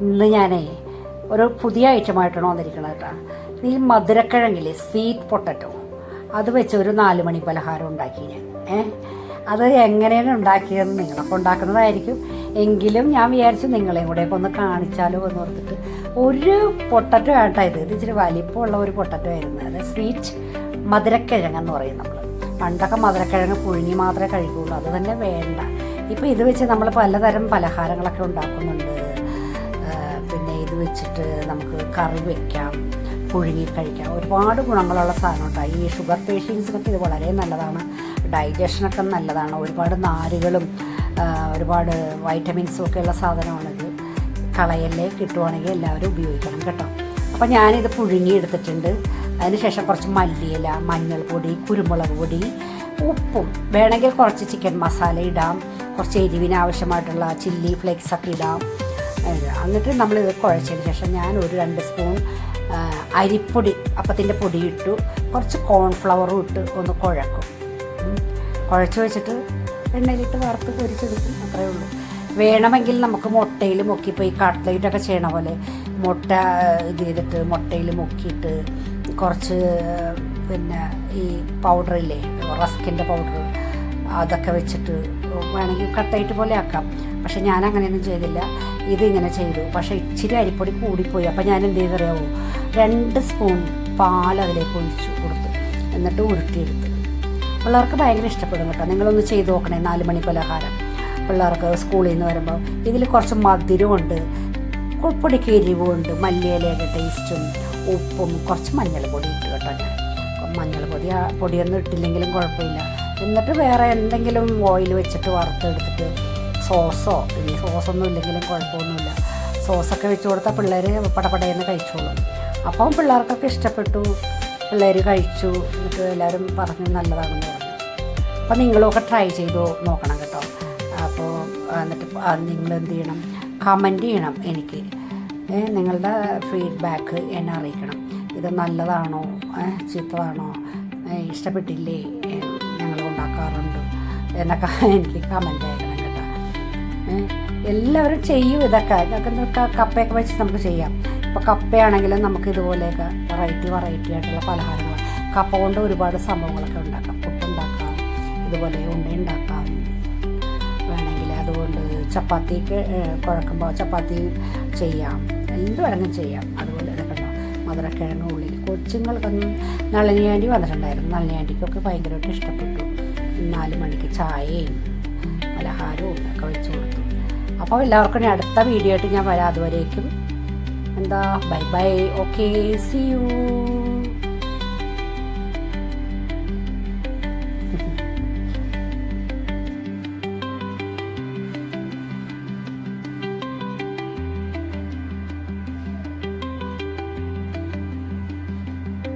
ഇന്ന് ഞാനേ ഒരു പുതിയ ഐറ്റമായിട്ടാണ് വന്നിരിക്കുന്നത് കേട്ടോ. ഈ മധുരക്കിഴങ്ങില്ലേ സ്വീറ്റ് പൊട്ടറ്റോ അത് വെച്ച് ഒരു നാല് മണി പലഹാരം ഉണ്ടാക്കി ഞാൻ. ഏ? അത് എങ്ങനെയാണ് ഉണ്ടാക്കിയതെന്ന് നിങ്ങളൊക്കെ ഉണ്ടാക്കുന്നതായിരിക്കും. എങ്കിലും ഞാൻ വിചാരിച്ചു നിങ്ങളെയും കൂടെയൊക്കെ ഒന്ന് കാണിച്ചാലോ എന്ന് ഓർത്തിട്ട്. ഒരു പൊട്ടറ്റോ ആയിട്ടാ ഇത്. ഇത് ഇച്ചിരി വലിപ്പമുള്ള ഒരു പൊട്ടറ്റോ ആയിരുന്നു. അത് സ്വീറ്റ് മധുരക്കിഴങ്ങ് എന്ന് പറയും നമ്മൾ പണ്ടൊക്കെ മധുരക്കിഴങ്ങ് പുഴുങ്ങി മാത്രമേ കഴിക്കുള്ളൂ. അത് തന്നെ വേണ്ട. ഇപ്പോൾ ഇത് വെച്ച് നമ്മൾ പലതരം പലഹാരങ്ങളൊക്കെ ഉണ്ടാക്കുന്നുണ്ട്. ഇത് വെച്ചിട്ട് നമുക്ക് കറി വെക്കാം പുഴുങ്ങി കഴിക്കാം. ഒരുപാട് ഗുണങ്ങളുള്ള സാധനമുണ്ട് ഈ ഷുഗർ പേഷ്യൻസിനൊക്കെ ഇത് വളരെ നല്ലതാണ്. ഡൈജഷനൊക്കെ നല്ലതാണ്. ഒരുപാട് നാരുകളും ഒരുപാട് വൈറ്റമിൻസും ഒക്കെ ഉള്ള സാധനമാണിത്. കളയല്ലേ കിട്ടുവാണെങ്കിൽ എല്ലാവരും ഉപയോഗിക്കണം കേട്ടോ. അപ്പോൾ ഞാനിത് പുഴുങ്ങി എടുത്തിട്ടുണ്ട്. അതിനുശേഷം കുറച്ച് മല്ലിയില മഞ്ഞൾപ്പൊടി കുരുമുളക് പൊടി ഉപ്പും. വേണമെങ്കിൽ കുറച്ച് ചിക്കൻ മസാല ഇടാം. കുറച്ച് എരിവിന് ആവശ്യമായിട്ടുള്ള ചില്ലി ഫ്ലേക്സ് ഒക്കെ ഇടാം. ഇത് നമ്മൾ ഇത് കുഴച്ചതിന് ശേഷം ഞാൻ ഒരു രണ്ട് സ്പൂൺ അരിപ്പൊടി അപ്പത്തിന്റെ പൊടി ഇട്ടു കുറച്ച് കോൺഫ്ലവറും ഇട്ട് ഒന്ന് കുഴക്കും. കുഴച്ച് വെച്ചിട്ട് എണ്ണയിലിട്ട് വറുത്ത് പൊരിച്ചെടുക്കും അത്രയേ ഉള്ളൂ വേണമെങ്കിൽ നമുക്ക് മുട്ടയിൽ മുക്കിപ്പോയി കട്ട്ലൈറ്റൊക്കെ ചെയ്യണ പോലെ മുട്ട ഇത് ചെയ്തിട്ട് മുട്ടയിൽ മുക്കിയിട്ട് കുറച്ച് പിന്നെ ഈ പൗഡറില്ലേ റസ്കിന്റെ പൗഡർ അതൊക്കെ വെച്ചിട്ട് വേണമെങ്കിൽ കട്ടായിട്ട് പോലെ ആക്കാം. പക്ഷെ ഞാൻ അങ്ങനെയൊന്നും ചെയ്തില്ല. ഇതിങ്ങനെ ചെയ്തു. പക്ഷേ ഇച്ചിരി അരിപ്പൊടി കൂടിപ്പോയി. അപ്പോൾ ഞാൻ എന്ത് ചെയ്തറിയാവോ രണ്ട് സ്പൂൺ പാൽ അതിലേക്ക് ഒഴിച്ചു കൊടുത്തു. എന്നിട്ട് ഉരുട്ടിയെടുത്തു. പിള്ളേർക്ക് ഭയങ്കര ഇഷ്ടപ്പെടും കേട്ടോ. നിങ്ങളൊന്ന് ചെയ്ത് നോക്കണേ. നാല് മണി പലഹാരം പിള്ളേർക്ക് സ്കൂളിൽ നിന്ന് വരുമ്പോൾ ഇതിൽ കുറച്ച് മധുരമുണ്ട്. പൊടിക്ക് എരിവുമുണ്ട് മല്ലിയിലയുടെ ടേസ്റ്റും ഉപ്പും കുറച്ച് മഞ്ഞൾ പൊടി ഇട്ട് കേട്ടോ മഞ്ഞൾ പൊടി പൊടിയൊന്നും ഇട്ടില്ലെങ്കിലും കുഴപ്പമില്ല. എന്നിട്ട് വേറെ എന്തെങ്കിലും ഓയിൽ വെച്ചിട്ട് വറുത്തെടുത്തിട്ട് സോസോ ഇനി സോസൊന്നും ഇല്ലെങ്കിലും കുഴപ്പമൊന്നുമില്ല. സോസൊക്കെ വെച്ച് കൊടുത്താൽ പിള്ളേർ പടപടയെന്ന് കഴിച്ചോളും. അപ്പം പിള്ളേർക്കൊക്കെ ഇഷ്ടപ്പെട്ടു. പിള്ളേർ കഴിച്ചു. എന്നിട്ട് എല്ലാവരും പറഞ്ഞു നല്ലതാണെന്ന് പറഞ്ഞു. അപ്പോൾ നിങ്ങളൊക്കെ ട്രൈ ചെയ്തു നോക്കണം കേട്ടോ. അപ്പോൾ എന്നിട്ട് നിങ്ങൾ എന്ത് ചെയ്യണം? കമന്റ് ചെയ്യണം എനിക്ക്. നിങ്ങളുടെ ഫീഡ്ബാക്ക് എന്നെ അറിയിക്കണം. ഇത് നല്ലതാണോ? ചീത്തതാണോ? ഇഷ്ടപ്പെട്ടില്ലേ? എന്നൊക്കെ എനിക്ക് കമന്റ് അയക്കണം കേട്ടോ. എല്ലാവരും ചെയ്യും ഇതൊക്കെ. ഇതൊക്കെ കപ്പയൊക്കെ വെച്ച് നമുക്ക് ചെയ്യാം. ഇപ്പോൾ കപ്പയാണെങ്കിലും നമുക്ക് ഇതുപോലെയൊക്കെ വെറൈറ്റി വെറൈറ്റി ആയിട്ടുള്ള പലഹാരങ്ങൾ. കപ്പ കൊണ്ട് ഒരുപാട് സംഭവങ്ങളൊക്കെ ഉണ്ടാക്കാം. പുട്ടുണ്ടാക്കാം ഇതുപോലെ ഉണ്ട ഉണ്ടാക്കാം. വേണമെങ്കിൽ അതുകൊണ്ട് ചപ്പാത്തിക്ക് ഏഹ്, കുഴക്കുമ്പോൾ ചപ്പാത്തി ചെയ്യാം. എന്ത് വേണമെങ്കിലും ചെയ്യാം. അതുപോലെ ഇതൊക്കെ ഉണ്ടാവും മധുരക്കിഴങ്ങ് ഉള്ളിൽ കൊച്ചുങ്ങൾക്കൊന്നും നളിനിയാണ്ടി വന്നിട്ടുണ്ടായിരുന്നു. നളിനിയാണ്ടിക്കൊക്കെ ഭയങ്കരമായിട്ട് ഇഷ്ടപ്പെട്ടു. നാല് മണിക്ക് ചായയും പലഹാരവും ഒക്കെ വെച്ച് കൊടുത്തു. അപ്പോൾ എല്ലാവർക്കും അടുത്ത വീഡിയോ ആയിട്ട് ഞാൻ വരാം. അതുവരേക്കും എന്താ? Bye bye. Okay see you